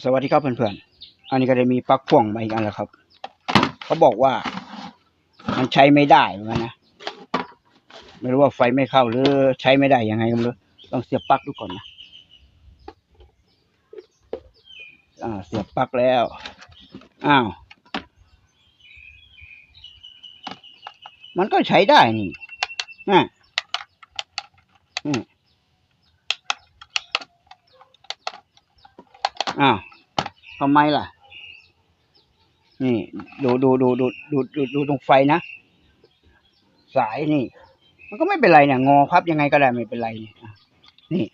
สวัสดีครับเพื่อนๆ อันนี้ก็ได้มีปลั๊กพ่วงมาอีกอันแล้วครับ เขาบอกว่ามันใช้ไม่ได้เหมือนกันนะ ไม่รู้ว่าไฟไม่เข้าหรือใช้ไม่ได้ยังไงก็ไม่รู้ต้องเสียบปลั๊กดูก่อนนะ อ่า เสียบปลั๊กแล้ว อ้าว มันก็ใช้ได้นี่นะอืม อ้าวทำไมล่ะ นี่ ดูดูดูดูดูดูดูตรงไฟนะ สายนี่ มันก็ไม่เป็นไรเนี่ยงอพับยังไงก็ได้ไม่เป็นไรนี่นี่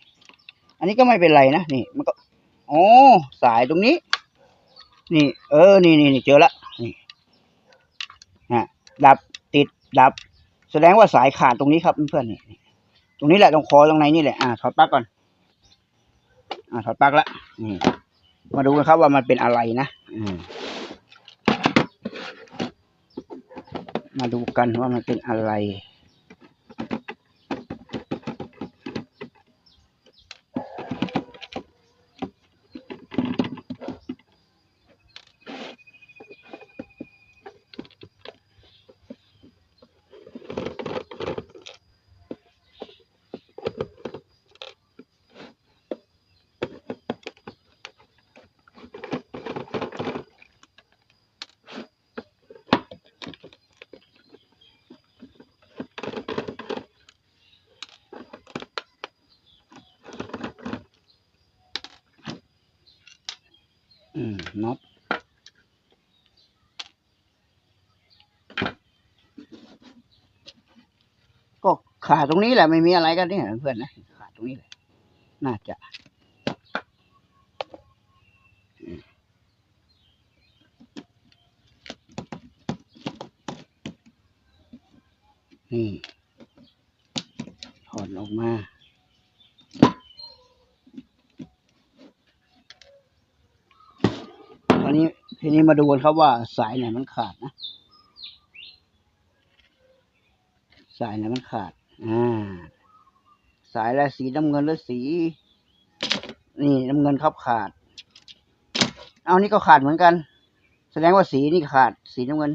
อันนี้ก็ไม่เป็นไรนะนี่ มันก็โอ้สายตรงนี้ นี่ เออ นี่นี่นี่เจอละนี่ฮะดับติดดับ แสดงว่าสายขาดตรงนี้ครับเพื่อนๆนี่ตรงนี้แหละตรงคอตรงในนี่แหละอ่าถอดปลั๊กก่อน อ่าถอดปลั๊กละนี่มาดูกันครับว่ามันเป็นอะไรนะอืมมาดูกันว่ามันเป็นอะไร อืม น็อตก็ขาดตรงนี้แหละไม่มีอะไรกันเนี่ยเพื่อนนะขาดตรงนี้แหละน่าจะนี่ถอดออกมา อนนี้ทีนี้มาดูกันครับว่าสายไหนมันขาดนะ สายไหนมันขาด อ่า สายอะไรสีน้ำเงินหรือสี นี่น้ำเงินครับขาด เอานี่ก็ขาดเหมือนกัน แสดงว่าสีนี่ขาด สีน้ำเงิน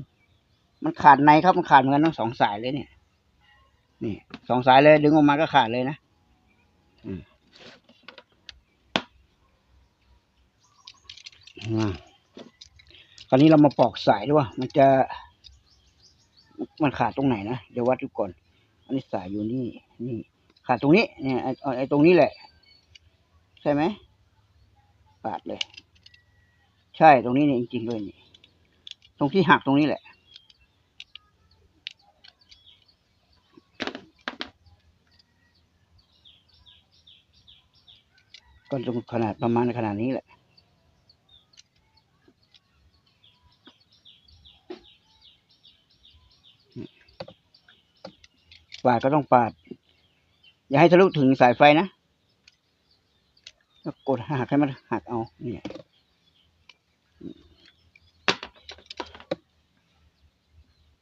มันขาดในครับมันขาดเหมือนกันทั้งสองสายเลยเนี่ย นี่สองสายเลยดึงออกมาก็ขาดเลยนะอืม อ่าคราวนี้เรามาปอกสายด้วยว่ามันจะมันขาดตรงไหนนะเดี๋ยววัดดูก่อน อันนี้สายอยู่นี่นี่ ขาดตรงนี้เนี่ยไอ้ไอ้ตรงนี้แหละ ใช่ไหมปาดเลย ใช่ตรงนี้เนี่ยจริงๆเลยนี่ตรงที่หักตรงนี้แหละก็ตรงขนาดประมาณขนาดนี้แหละ ปาดก็ต้องปาด อย่าให้ทะลุถึงสายไฟนะแล้วกดหักให้มันหักเอาเนี่ย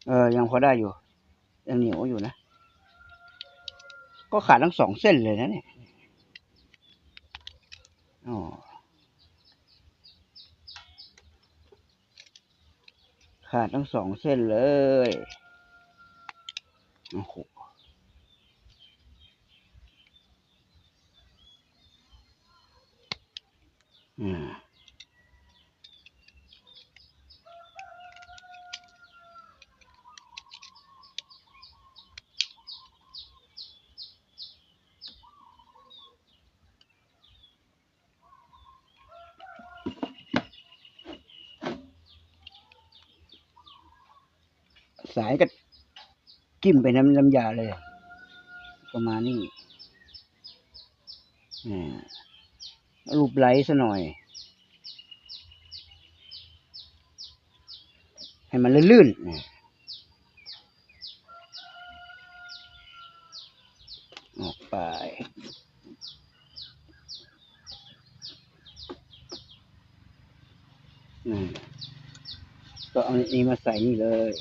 เออยังพอได้อยู่ ยังเหนียวอยู่นะ ก็ขาดทั้งสองเส้นเลยนะเนี่ยอ๋อขาดทั้งสองเส้นเลย โอ้โห อืมสายก็จิ้มไปน้ำน้ำยาเลย ประมาณนี้อ่า รูปไลท์ซะหน่อย ให้มันลื่นๆนะออกไปนั่ก็เอาอันนี้มาใส่นี่เลย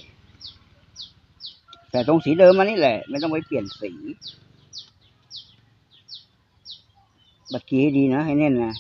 ใส่ตรงสีเดิมมานี่แหละ ไม่ต้องไปเปลี่ยนสี บัดกี้ให้ดีนะ ให้แน่นนะ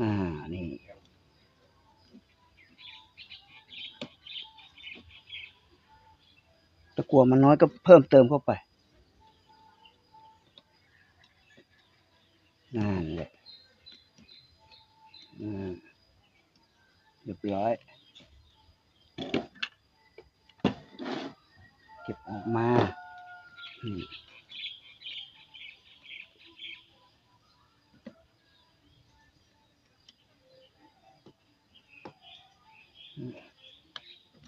อ่า นี่ ตะกัวมันน้อยก็เพิ่มเติมเข้าไปนั่นแหละเรียบร้อย เก็บออกมา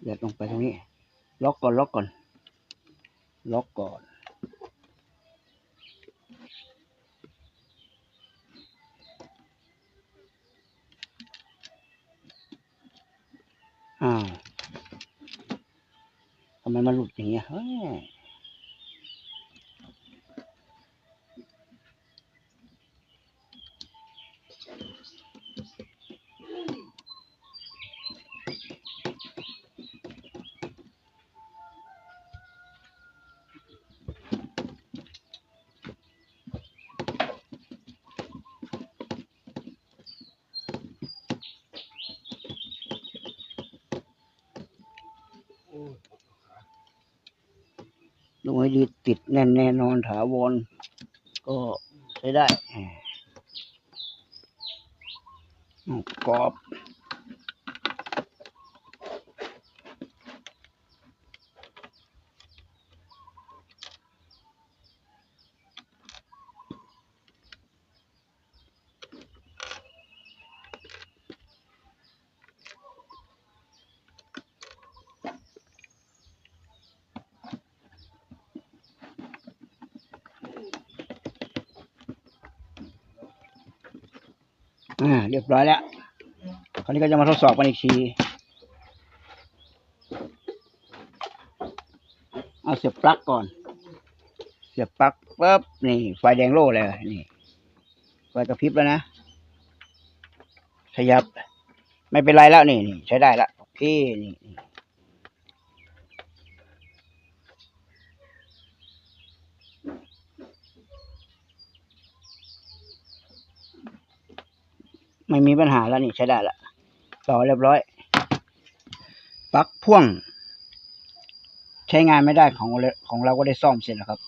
เดือดลงไปตรงนี้ ล็อกก่อน ล็อกก่อน ล็อกก่อน อ้าวทำไมมันหลุดอย่างเงี้ยเฮ้ย ลงให้ดีติดแน่นแน่นอนถาวรก็ใช้ได้แหมอ้าวกรอบ อ่าเรียบร้อยแล้ว คราวนี้ก็จะมาทดสอบกันอีกที เอาเสียบปลั๊กก่อน เสียบปลั๊กปุ๊บนี่ ไฟแดงโล่เลยนี่ ไฟกระพริบแล้วนะ ขยับ ไม่เป็นไรแล้วนี่นี่ใช้ได้แล้วโอเคนี่ ไม่มีปัญหาแล้วนี่ใช้ได้ละต่อเรียบร้อยปลั๊กพ่วง ใช้งานไม่ได้ของของเราก็ได้ซ่อมเสร็จแล้วครับ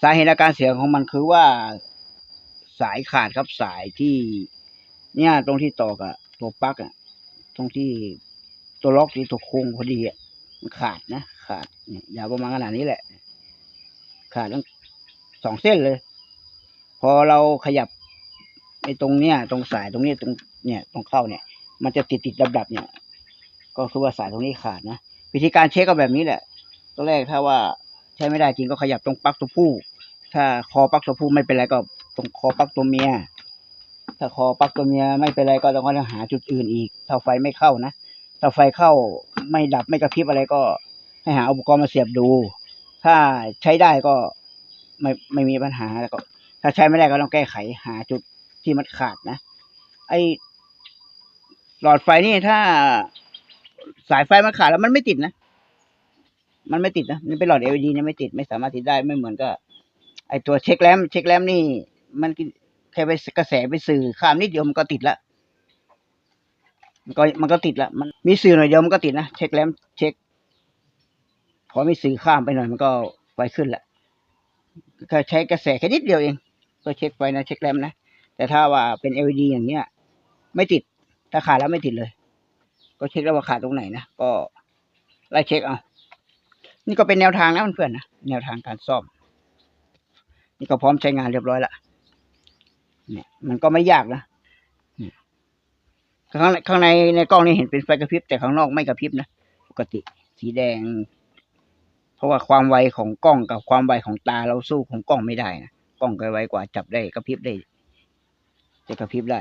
สาเหตุการเสียของมันคือว่าสายขาดครับสายที่ เนี่ยตรงที่ต่อกับตัวปลั๊กอะตรงที่ตัวล็อกที่ตัวโค้งพอดีอะมันขาดนะขาดยาวประมาณขนาดนี้แหละ ขาดทั้งสองเส้นเลย พอเราขยับ ไอ้ตรงเนี้ยตรงสายตรงนี้ตรงเนี่ยตรงเข้าเนี่ย มันจะติดติดดับดับๆเนี่ย ก็คือว่าสายตรงนี้ขาดนะวิธีการเช็คก็แบบนี้แหละตัวแรกถ้าว่าใช้ไม่ได้จริงก็ขยับตรงปลั๊กตัวผู้ ถ้าคอปลั๊กตัวผู้ไม่เป็นไรก็ตรงคอปลั๊กตัวเมีย ถ้าคอปลั๊กตัวเมียไม่เป็นไรก็ต้องหาจุดอื่นอีกถ้าไฟไม่เข้านะถ้าไฟเข้าไม่ดับไม่กระพริบอะไรก็ให้หาอุปกรณ์มาเสียบดู ถ้าใช้ได้ก็ไม่ไม่มีปัญหาแล้วก็ ถ้าใช้ไม่ได้ก็ต้องแก้ไขหาจุด ที่มันขาดนะ ไอหลอดไฟนี่ถ้าสายไฟมันขาดแล้วมันไม่ติดนะ มันไม่ติดนะนี่เป็นหลอด LED เนี่ยไม่ติดไม่สามารถติดได้ไม่เหมือนกับไอตัวเช็คแลมเช็คแลมนี่ มันแค่ไปกระแสไปสื่อข้ามนิดเดียวมันก็ติดละมันก็มันก็ติดละมันมีสื่อหน่อยเดียวมันก็ติดนะเช็คแลมเช็ค พอมีสื่อข้ามไปหน่อยมันก็ไฟขึ้นละแค่ใช้กระแสแค่นิดเดียวเองก็เช็คไฟนะเช็คแลมนะ แต่ถ้าว่าเป็น LED อย่างเงี้ย ไม่ติด ถ้าขาดแล้วไม่ติดเลย ก็เช็คแล้วว่าขาดตรงไหนนะ ก็ไล่เช็คเอา นี่ก็เป็นแนวทางนะเพื่อนๆนะ แนวทางการซ่อม นี่ก็พร้อมใช้งานเรียบร้อยละเนี่ย มันก็ไม่ยากนะข้างในข้างในในกล้องนี่เห็นเป็นไฟกระพริบแต่ข้างนอกไม่กระพริบนะ ปกติสีแดง เพราะว่าความไวของกล้องกับความไวของตาเราสู้ของกล้องไม่ได้นะกล้องก็ไวกว่าจับได้กระพริบได้ จะกระพริบได้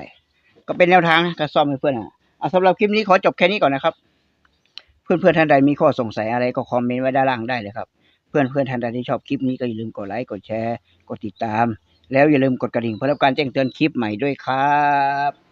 ก็เป็นแนวทางนะการซ่อมให้เพื่อนอะเอาสำหรับคลิปนี้ขอจบแค่นี้ก่อนนะครับ เพื่อนเพื่อนๆท่านใดมีข้อสงสัยอะไรก็คอมเมนต์ไว้ด้านล่างได้เลยครับ เพื่อนเพื่อนๆท่านใดที่ชอบคลิปนี้ก็อย่าลืมกดไลค์กดแชร์ กดติดตาม แล้วอย่าลืมกดกระดิ่งเพื่อรับการแจ้งเตือนคลิปใหม่ด้วยครับ